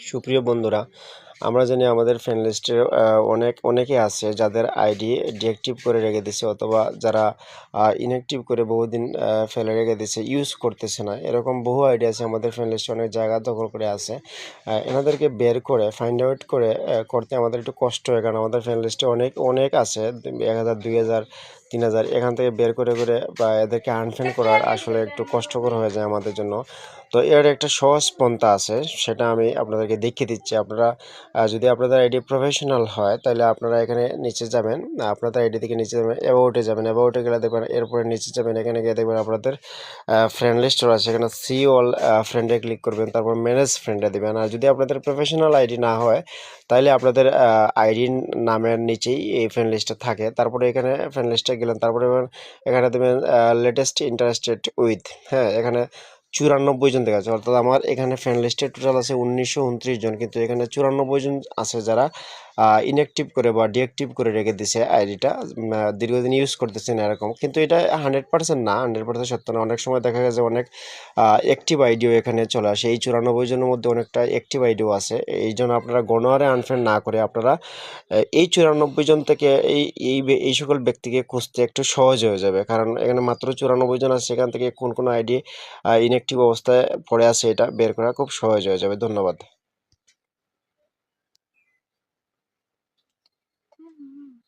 সুপ্রিয় বন্ধুরা আমরা জানি আমাদের ফ্রেন্ড লিস্টে অনেক, অনেকে আছে যাদের আইডি ডিঅ্যাক্টিভ করে রেখে দিছে অথবা যারা ইনঅ্যাক্টিভ করে বহুদিন ফেলে রেখে দিছে ইউজ করতেছে না। এরকম বহু আইডি আছে আমাদের ফ্রেন্ড লিস্টে অনেক জায়গা দখল করে আছে। এনাদেরকে বের করে ফাইন্ড আউট করে করতে আমাদের একটু কষ্ট হয়, কারণ আমাদের ফ্রেন্ড লিস্টে অনেক অনেক আছে, এক হাজার, দুই হাজার, তিন হাজার, এখান থেকে বের করে করে বা এদেরকে আনফ্রেন্ড করার আসলে একটু কষ্টকর হয়ে যায় আমাদের জন্য। তো এর একটা সহজ পন্থা আছে, সেটা আমি আপনাদেরকে দেখিয়ে দিচ্ছি। আপনারা যদি আপনাদের আইডি প্রফেশনাল হয়, তাহলে আপনারা এখানে নিচে যাবেন। আপনাদের আইডি থেকে নিচে যাবেন অ্যাবাউটে যাবেন। অ্যাবাউটে গেলে দেখবেন, এরপরে নিচে যাবেন, এখানে গিয়ে দেখবেন আপনাদের ফ্রেন্ড লিস্ট আছে এখানে সি অল ফ্রেন্ডে ক্লিক করবেন, তারপর ম্যানেজ ফ্রেন্ডে দেবেন। আর যদি আপনাদের প্রফেশনাল আইডি না হয়, তাহলে আপনাদের আইডি নামের নিচেই এই ফ্রেন্ড লিস্টে থাকে। তারপরে এখানে ফ্রেন্ড লিস্টে গেলেন, তারপরে এখানে দেবেন লেটেস্ট ইন্টারেস্টেড উইথ হ্যাঁ এখানে চুরানব্বই জন দেখা যাচ্ছে অর্থাৎ আমার এখানে ফ্রেন্ড লিস্টে টোটাল আছে উনিশশো উনত্রিশ জন। কিন্তু এখানে চুরানব্বই জন আছে যারা ইনঅ্যাক্টিভ করে বা ডিঅ্যাক্টিভ করে রেখে দিছে আইডিটা দীর্ঘদিন ইউজ করতেছে না এরকম। কিন্তু এটা হান্ড্রেড পার্সেন্ট না হান্ড্রেড পার্সেন্ট সত্য না। অনেক সময় দেখা গেছে অনেক অ্যাক্টিভ আইডিও এখানে চলে আসে। এই চুরানব্বই জনের মধ্যে অনেকটা অ্যাক্টিভ আইডিও আছে। এই জন্য আপনারা গণহারে আনফ্রেন্ড না করে আপনারা এই চুরানব্বই জন থেকে এই এই এই সকল ব্যক্তিকে খুঁজতে একটু সহজ হয়ে যাবে। কারণ এখানে মাত্র চুরানব্বই জন আছে, এখান থেকে কোন কোন আইডি ইনঅ্যাক্টিভ অবস্থায় পড়ে আছে এটা বের করা খুব সহজ হয়ে যাবে। ধন্যবাদ। 嗯。